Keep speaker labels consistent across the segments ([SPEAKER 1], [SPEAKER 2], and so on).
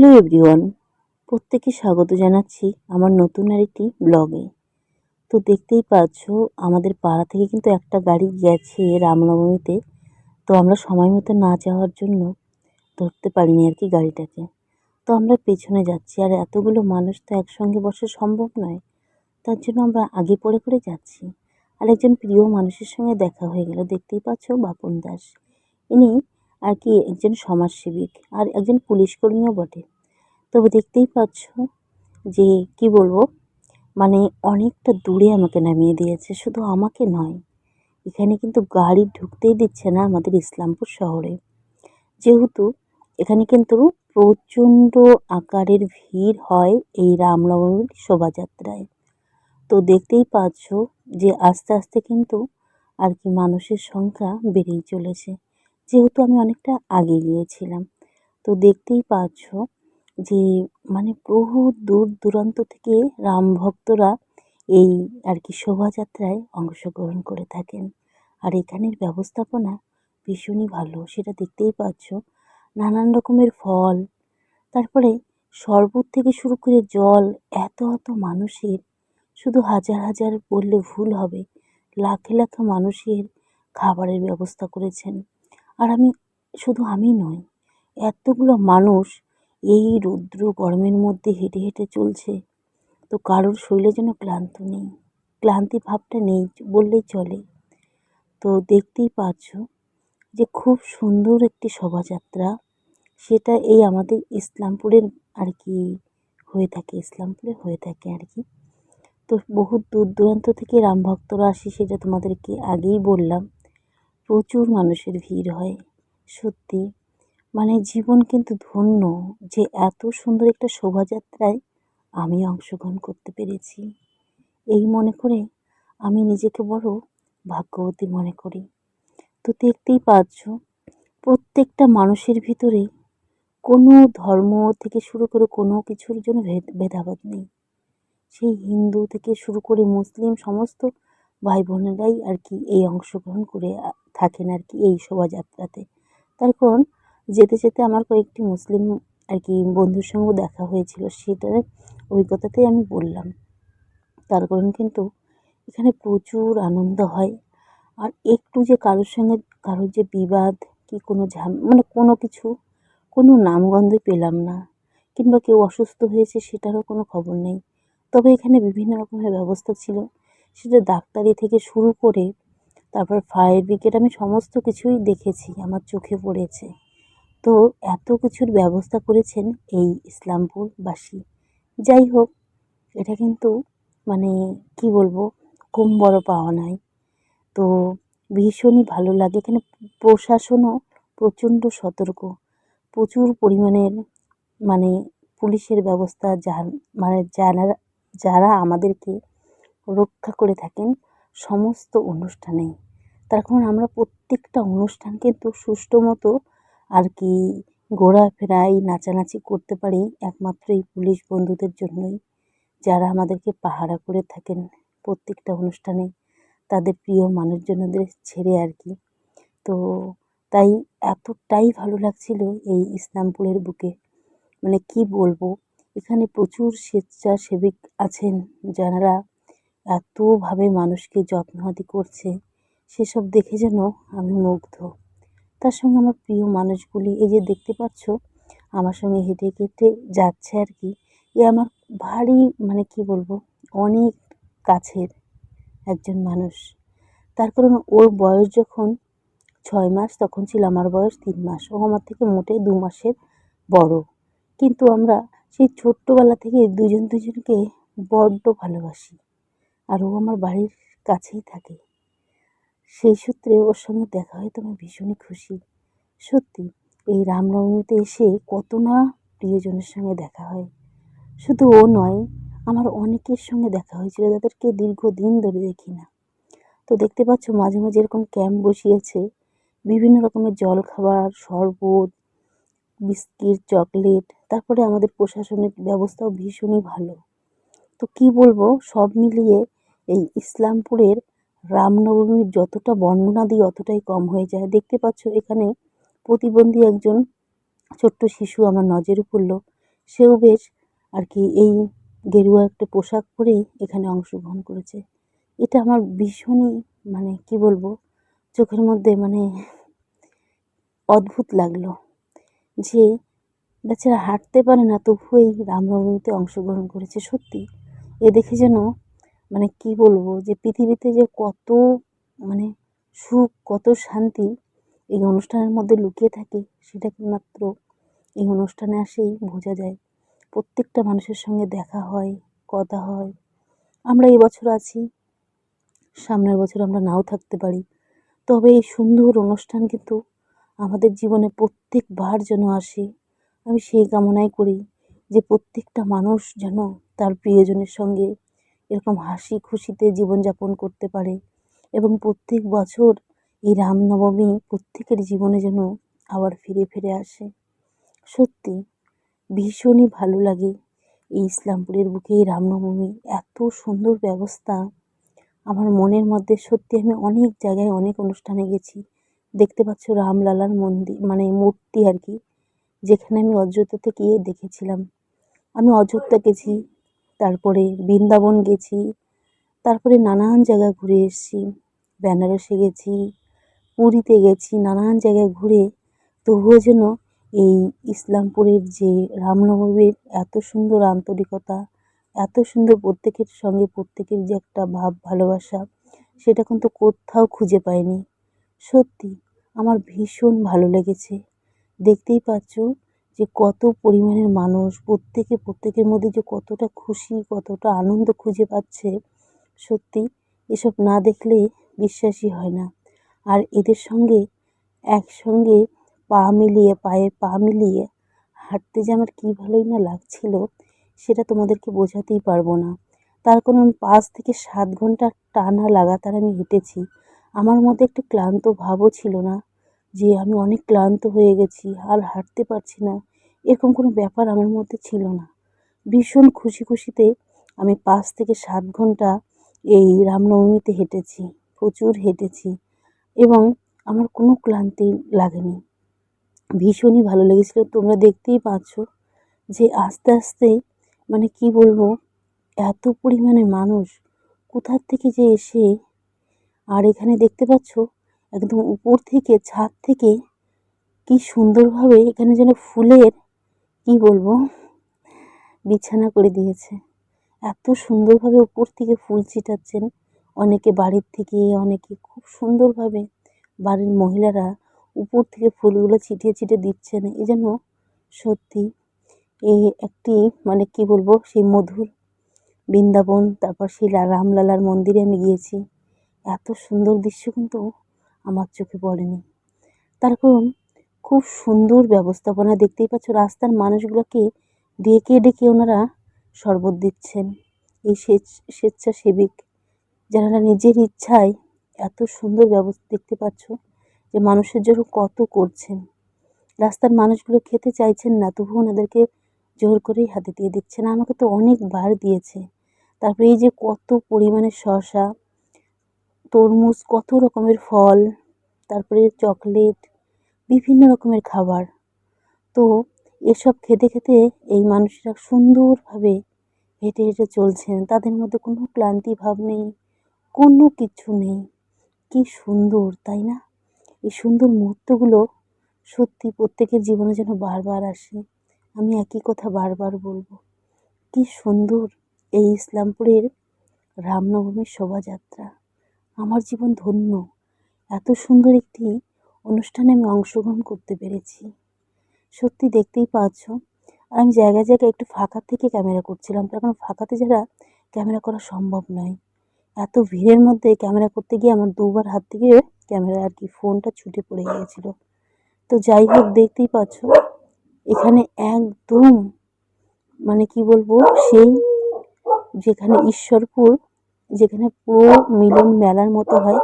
[SPEAKER 1] Hello everyone প্রত্যেকে স্বাগত জানাচ্ছি আমার নতুন আরেকটি ব্লগে। তো দেখতেই পাচ্ছ, আমাদের পাড়া থেকে কিন্তু একটা গাড়ি গেছে রামনবমীতে, তো আমরা সময় মতো না যাওয়ার জন্য ধরতে পারিনি আর কি গাড়িটাকে। তো আমরা পেছনে যাচ্ছি, আর এতগুলো মানুষ তো একসঙ্গে বসা সম্ভব নয়, তার জন্য আমরা আগে পড়ে করে যাচ্ছি। আর একজন প্রিয় মানুষের সঙ্গে দেখা হয়ে গেল, দেখতেই পাচ্ছ বাপন দাস। ইনি আর কি, একজন সমাজসেবিক আর একজন পুলিশ কর্মীও বটে। তবে দেখতেই পাচ্ছ যে, কি বলব মানে অনেকটা দূরে আমাকে নামিয়ে দিয়েছে, শুধু আমাকে নয়। এখানে কিন্তু গাড়ি ঢুকতেই দিচ্ছে না আমাদের ইসলামপুর শহরে। যেহেতু এখানে কিন্তু প্রচণ্ড আকারের ভিড় হয় এই রামনবমীর শোভাযাত্রায়। তো দেখতেই পাচ্ছ যে, আস্তে আস্তে কিন্তু আর কি মানুষের সংখ্যা বেড়েই চলেছে। যেহেতু আমি অনেকটা আগে গিয়েছিলাম, তো দেখতেই পাচ্ছ যে মানে বহু দূর দূরান্ত থেকে রাম ভক্তরা এই আর কি শোভাযাত্রায় অংশগ্রহণ করে থাকেন। আর এখানের ব্যবস্থাপনা ভীষণই ভালো, সেটা দেখতেই পাচ্ছ। নানান রকমের ফল, তারপরে শরবত থেকে শুরু করে জল, এত এত মানুষের, শুধু হাজার হাজার বললে ভুল হবে, লাখে লাখে মানুষের খাবারের ব্যবস্থা করেছেন। আর আমি শুধু আমি নই, এতগুলো মানুষ এই রৌদ্র গরমের মধ্যে হেঁটে হেঁটে চলছে। তো কারোর শরীরে যেন ক্লান্ত নেই, ক্লান্তি ভাবটা নেই, বললেই চলে। তো দেখতেই পাচ্ছ যে খুব সুন্দর একটি শোভাযাত্রা, সেটা এই আমাদের ইসলামপুরের আর কি হয়ে থাকে, ইসলামপুরে হয়ে থাকে আর কি। তো বহু দূর দূরান্ত থেকে রাম ভক্তরা আসে, সেটা তোমাদেরকে আগেই বললাম। প্রচুর মানুষের ভিড় হয়, সত্যি। মানে জীবন কিন্তু ধন্য যে এত সুন্দর একটা শোভাযাত্রায় আমি অংশগ্রহণ করতে পেরেছি। এই মনে করে আমি নিজেকে বড় ভাগ্যবতী মনে করি। তো দেখতেই পাচ্ছ, প্রত্যেকটা মানুষের ভিতরে কোনো ধর্ম থেকে শুরু করে কোনো কিছুর জন্য ভেদ, ভেদাভেদ নেই। সেই হিন্দু থেকে শুরু করে মুসলিম, সমস্ত ভাই বোনেরাই আর কি এই অংশগ্রহণ করে থাকেন আর কি এই শোভাযাত্রাতে। তার কারণ যেতে যেতে আমার কয়েকটি মুসলিম আর কি বন্ধুর সঙ্গেও দেখা হয়েছিল, সেটার অভিজ্ঞতাতেই আমি বললাম। তার কারণ কিন্তু এখানে প্রচুর আনন্দ হয়। আর একটু যে কারোর সঙ্গে কারোর যে বিবাদ কি কোনো ঝাম মানে কোনো কিছু, কোনো নামগন্ধই পেলাম না। কিংবা কেউ অসুস্থ হয়েছে সেটারও কোনো খবর নেই। তবে এখানে বিভিন্ন রকমের ব্যবস্থা ছিল। সেটা ডাক্তারি থেকে শুরু করে তারপর ফায়ার ব্রিগেড আমি সমস্ত কিছুই দেখেছি, আমার চোখে পড়েছে। তো এত কিছুর ব্যবস্থা করেছেন এই ইসলামপুরবাসী। যাই হোক, এটা কিন্তু মানে কি বলব, কম বড় পাওয়া নয়। তো ভীষণই ভালো লাগে, এখানে প্রশাসনও প্রচণ্ড সতর্ক। প্রচুর পরিমাণের মানে পুলিশের ব্যবস্থা যার মানে যারা যারা আমাদেরকে রক্ষা করে থাকেন সমস্ত অনুষ্ঠানেই। তার কারণ আমরা প্রত্যেকটা অনুষ্ঠান কিন্তু সুষ্ঠু মতো আর কি ঘোরাফেরাই, নাচানাচি করতে পারি একমাত্র এই পুলিশ বন্ধুদের জন্যই। যারা আমাদেরকে পাহারা করে থাকেন প্রত্যেকটা অনুষ্ঠানে, তাদের প্রিয় মানুষজনদের ছেড়ে আর কি। তো তাই এতটাই ভালো লাগছিল এই ইসলামপুরের বুকে। মানে কি বলব? এখানে প্রচুর স্বেচ্ছাসেবিক আছেন যারা এতভাবে মানুষকে যত্নআদি করছে, সেসব দেখে যেন আমি মুগ্ধ। তার সঙ্গে আমার প্রিয় মানুষগুলি, এই যে দেখতে পাচ্ছ, আমার সঙ্গে হেঁটে হেঁটে যাচ্ছে আর কি। এ আমার ভারী মানে কি বলব, অনেক কাছের একজন মানুষ। তার কারণ ওর বয়স যখন ছয় মাস, তখন ছিল আমার বয়স তিন মাস। ও আমার থেকে মোটে দু মাসের বড়। কিন্তু আমরা সেই ছোট্টবেলা থেকে দুজন দুজনকে বড্ড ভালোবাসি। আর ও আমার বাড়ির কাছেই থাকে। সেই সূত্রে ওর সঙ্গে দেখা হয়ে তো আমি ভীষণই খুশি। সত্যি, এই রামনবমীতে এসে কত না প্রিয়জনের সঙ্গে দেখা হয়। শুধু ও নয়, আমার অনেকের সঙ্গে দেখা হয়েছিল যাদেরকে দীর্ঘদিন ধরে দেখি না। তো দেখতে পাচ্ছ, মাঝে মাঝে এরকম ক্যাম্প বসিয়েছে। বিভিন্ন রকমের জল খাবার শরবত, বিস্কিট, চকলেট। তারপরে আমাদের প্রশাসনিক ব্যবস্থাও ভীষণই ভালো। তো কি বলব, সব মিলিয়ে এই ইসলামপুরের রামনবমীর যতটা বর্ণনা দিই অতটাই কম হয়ে যায়। দেখতে পাচ্ছ এখানে প্রতিবন্ধী একজন ছোট্ট শিশু আমার নজরে পড়ল। সেও বেশ আর কি এই গেরুয়া একটা পোশাক পরেই এখানে অংশগ্রহণ করেছে। এটা আমার ভীষণই মানে কি বলব, চোখের মধ্যে মানে অদ্ভুত লাগল যে বেচারা হাঁটতে পারে না তবুও এই রামনবমীতে অংশগ্রহণ করেছে। সত্যি, এ দেখে যেন মানে কি বলব যে পৃথিবীতে যে কত মানে সুখ, কত শান্তি এই অনুষ্ঠানের মধ্যে লুকিয়ে থাকে সেটা মাত্র এই অনুষ্ঠানে আসেই বোঝা যায়। প্রত্যেকটা মানুষের সঙ্গে দেখা হয়, কথা হয়। আমরা এবছর আছি, সামনের বছর আমরা নাও থাকতে পারি। তবে এই সুন্দর অনুষ্ঠান কিন্তু আমাদের জীবনে প্রত্যেকবার যেন আসে, আমি সেই কামনাই করি যে প্রত্যেকটা মানুষ যেন তার প্রিয়জনের সঙ্গে এরকম হাসি খুশিতে জীবনযাপন করতে পারে। এবং প্রত্যেক বছর এই রামনবমী প্রত্যেকের জীবনে যেন আবার ফিরে ফিরে আসে। সত্যি, ভীষণই ভালো লাগে এই ইসলামপুরের বুকে এই রামনবমী। এত সুন্দর ব্যবস্থা। আমার মনের মধ্যে সত্যি আমি অনেক জায়গায় অনেক অনুষ্ঠানে গেছি। দেখতে পাচ্ছ রামলালার মন্দির মানে মূর্তি আর কি, যেখানে আমি অযোধ্যা থেকে দেখেছিলাম। আমি অযোধ্যা গেছি তারপরে বৃন্দাবন গেছি, তারপরে নানান জায়গা ঘুরে এসেছি। বেনারসে গেছি, পুরীতে গেছি, নানান জায়গায় ঘুরে। তবুও যেন এই ইসলামপুরের যে রামনবমীর এত সুন্দর আন্তরিকতা, এত সুন্দর প্রত্যেকের সঙ্গে প্রত্যেকের যে একটা ভাব ভালোবাসা, সেটা কিন্তু কোথাও খুঁজে পাইনি। সত্যি, আমার ভীষণ ভালো লেগেছে। দেখতেই পাচ্ছ যে কত পরিমাণের মানুষ, প্রত্যেকে, প্রত্যেকের মধ্যে যে কতটা খুশি, কতটা আনন্দ খুঁজে পাচ্ছে, সত্যি এসব না দেখলে বিশ্বাসই হয় না। আর এদের সঙ্গে, একসঙ্গে পা মিলিয়ে, পায়ে পা মিলিয়ে হাঁটতে যে আমার কী ভালোই না লাগছিল, সেটা তোমাদেরকে বোঝাতেই পারব না। তার কারণ পাঁচ থেকে সাত ঘণ্টা টানা লাগাতার আমি হেঁটেছি। আমার মধ্যে একটু ক্লান্ত ভাবও ছিল না যে আমি অনেক ক্লান্ত হয়ে গেছি, আর হাঁটতে পারছি না। এরকম কোনো ব্যাপার আমার মধ্যে ছিল না। ভীষণ খুশি খুশিতে আমি পাঁচ থেকে সাত ঘণ্টা এই রামনবমীতে হেঁটেছি, প্রচুর হেঁটেছি এবং আমার কোনো ক্লান্তি লাগেনি। ভীষণই ভালো লেগেছিলো। তোমরা দেখতেই পাচ্ছ যে আস্তে আস্তে মানে কি বলব, এত পরিমাণে মানুষ কোথার থেকে যে এসে, আর এখানে দেখতে পাচ্ছ একদম উপর থেকে, ছাদ থেকে কি সুন্দরভাবে এখানে যেন ফুলের কি বলব? বিছানা করে দিয়েছে। এত সুন্দরভাবে উপর থেকে ফুল ছিটাচ্ছেন। অনেকে বাড়ির থেকে, অনেকে খুব সুন্দরভাবে বাড়ির মহিলারা উপর থেকে ফুলগুলো ছিটিয়ে ছিটিয়ে দিচ্ছেন। এ যেন সত্যি এই একটি মানে কি বলব? সেই মধুর বৃন্দাবন, তারপর সেই রামলালার মন্দিরে আমি গিয়েছি। এত সুন্দর দৃশ্য কিন্তু আমার চোখে পড়েনি। তার কারণ খুব সুন্দর ব্যবস্থাপনা। দেখতেই পাচ্ছ রাস্তার মানুষগুলোকে ডেকে ডেকে ওনারা শরবত দিচ্ছেন। এই স্বেচ্ছাসেবিক যারা নিজের ইচ্ছায় এত সুন্দর ব্যবস্থা দেখতে পাচ্ছ যে মানুষের জন্য কত করছেন। রাস্তার মানুষগুলো খেতে চাইছেন না তবু ওনাদেরকে জোর করেই হাতে দিয়ে দিচ্ছেন। আমাকে তো অনেকবার দিয়েছে। তারপরে এই যে কত পরিমাণে শসা, তরমুজ, কত রকমের ফল, তারপরে চকলেট বিভিন্ন রকমের খাবার। তো এসব খেতে খেতে এই মানুষরা সুন্দরভাবে হেঁটে হেঁটে চলছেন। তাদের মধ্যে কোনো ক্লান্তি ভাব নেই, কোনো কিছু নেই। কি সুন্দর, তাই না? এই সুন্দর মুহূর্তগুলো সত্যি প্রত্যেকের জীবনে যেন বারবার আসে। আমি একই কথা বারবার বলব। কি সুন্দর এই ইসলামপুরের রামনবমীর শোভাযাত্রা। আমার জীবন ধন্য। এত সুন্দর একটি অনুষ্ঠানে আমি অংশগ্রহণ করতে পেরেছি। সত্যি দেখতেই পাচ্ছ আর আমি জায়গায় জায়গায় একটু ফাঁকা থেকে ক্যামেরা করছিলাম কারণ ফাঁকাতে যারা ক্যামেরা করা সম্ভব নয়। এত ভিড়ের মধ্যে ক্যামেরা করতে গিয়ে আমার দুবার হাত থেকে ক্যামেরা আর কি ফোনটা ছুটে পড়ে গিয়েছিল। তো যাই হোক, দেখতেই পাচ্ছ, এখানে একদম মানে কি বলব, সেই যেখানে ঈশ্বরপুর, যেখানে পুরো মিলন মেলার মতো হয়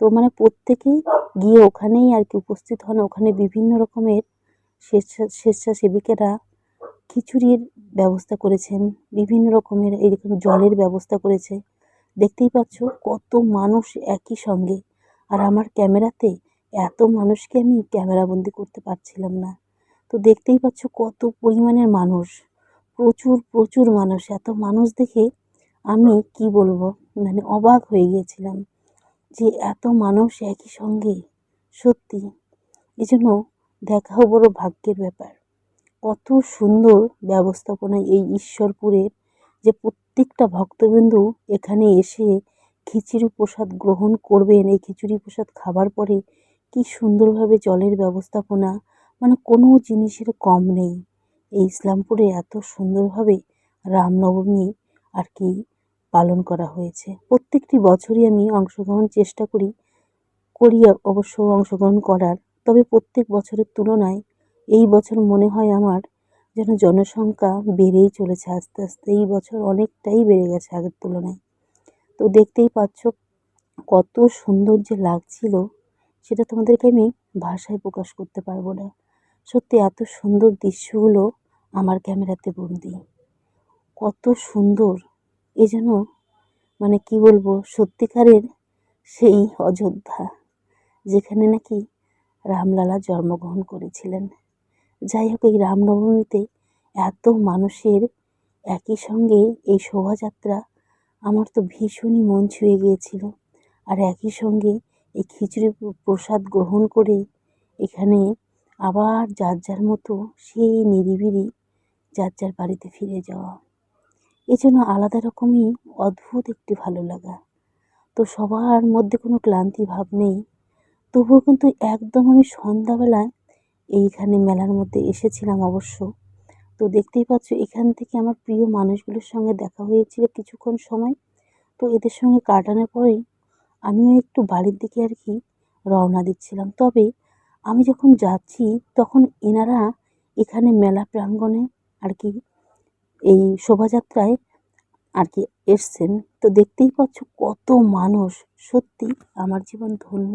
[SPEAKER 1] তো মানে প্রত্যেকেই গিয়ে ওখানেই আর কি উপস্থিত হন। ওখানে বিভিন্ন রকমের স্বেচ্ছা স্বেচ্ছাসেবিকেরা খিচুড়ির ব্যবস্থা করেছেন, বিভিন্ন রকমের এইরকম জলের ব্যবস্থা করেছে। দেখতেই পাচ্ছ কত মানুষ একই সঙ্গে। আর আমার ক্যামেরাতে এত মানুষকে আমি ক্যামেরাবন্দি করতে পারছিলাম না। তো দেখতেই পাচ্ছ কত পরিমাণের মানুষ। প্রচুর প্রচুর মানুষ। এত মানুষ দেখে আমি কি বলব? মানে অবাক হয়ে গিয়েছিলাম। যে এত মানুষ একই সঙ্গে, সত্যি এই জন্য দেখাও বড় ভাগ্যের ব্যাপার। কত সুন্দর ব্যবস্থাপনা এই ঈশ্বরপুরের যে প্রত্যেকটা ভক্তবিন্দু এখানে এসে খিচুড়ি প্রসাদ গ্রহণ করবেন, এই খিচুড়ি প্রসাদ খাবার পরে কি সুন্দরভাবে জলের ব্যবস্থাপনা মানে কোনো জিনিসের কম নেই। এই ইসলামপুরে এত সুন্দরভাবে রামনবমী আর কি পালন করা হয়েছে। প্রত্যেকটি বছরই আমি অংশগ্রহণ চেষ্টা করি করি অবশ্য অংশগ্রহণ করার। তবে প্রত্যেক বছরের তুলনায় এই বছর মনে হয় আমার যেন জনসংখ্যা বেড়েই চলেছে আস্তে আস্তে। এই বছর অনেকটাই বেড়ে গেছে আগের তুলনায়। তো দেখতেই পাচ্ছ কত সুন্দর যে লাগছিল, সেটা তোমাদেরকে আমি ভাষায় প্রকাশ করতে পারব না। সত্যি এত সুন্দর দৃশ্যগুলো আমার ক্যামেরাতে বন্দি। কত সুন্দর এ যেন মানে কি বলব, সত্যিকারের সেই অযোধ্যা, যেখানে নাকি রামলালা জন্মগ্রহণ করেছিলেন। যাই হোক, এই রামনবমীতে এত মানুষের একই সঙ্গে এই শোভাযাত্রা আমার তো ভীষণই মন ছুঁয়ে গিয়েছিল। আর একই সঙ্গে এই খিচুড়ি প্রসাদ গ্রহণ করে এখানে আবার যার যার মতো সেই নিরিবিলি যার যার বাড়িতে ফিরে যাওয়া। এজন্য আলাদা রকমই অদ্ভুত একটি ভালো লাগা। তো সবার মধ্যে কোনো ক্লান্তি ভাব নেই। তবুও কিন্তু একদম আমি সন্ধ্যাবেলায় এইখানে মেলার মধ্যে এসেছিলাম অবশ্য। তো দেখতেই পাচ্ছ, এখান থেকে আমার প্রিয় মানুষগুলোর সঙ্গে দেখা হয়েছিল কিছুক্ষণ সময়। তো এদের সঙ্গে কাটানোর পরেই আমিও একটু বাড়ির দিকে আর কি রওনা দিচ্ছিলাম। তবে আমি যখন যাচ্ছি, তখন এনারা এখানে মেলা প্রাঙ্গণে আর কি এই শোভাযাত্রায় আর কি এসছেন তো দেখতেই পাচ্ছ কত মানুষ। সত্যি আমার জীবন ধন্য।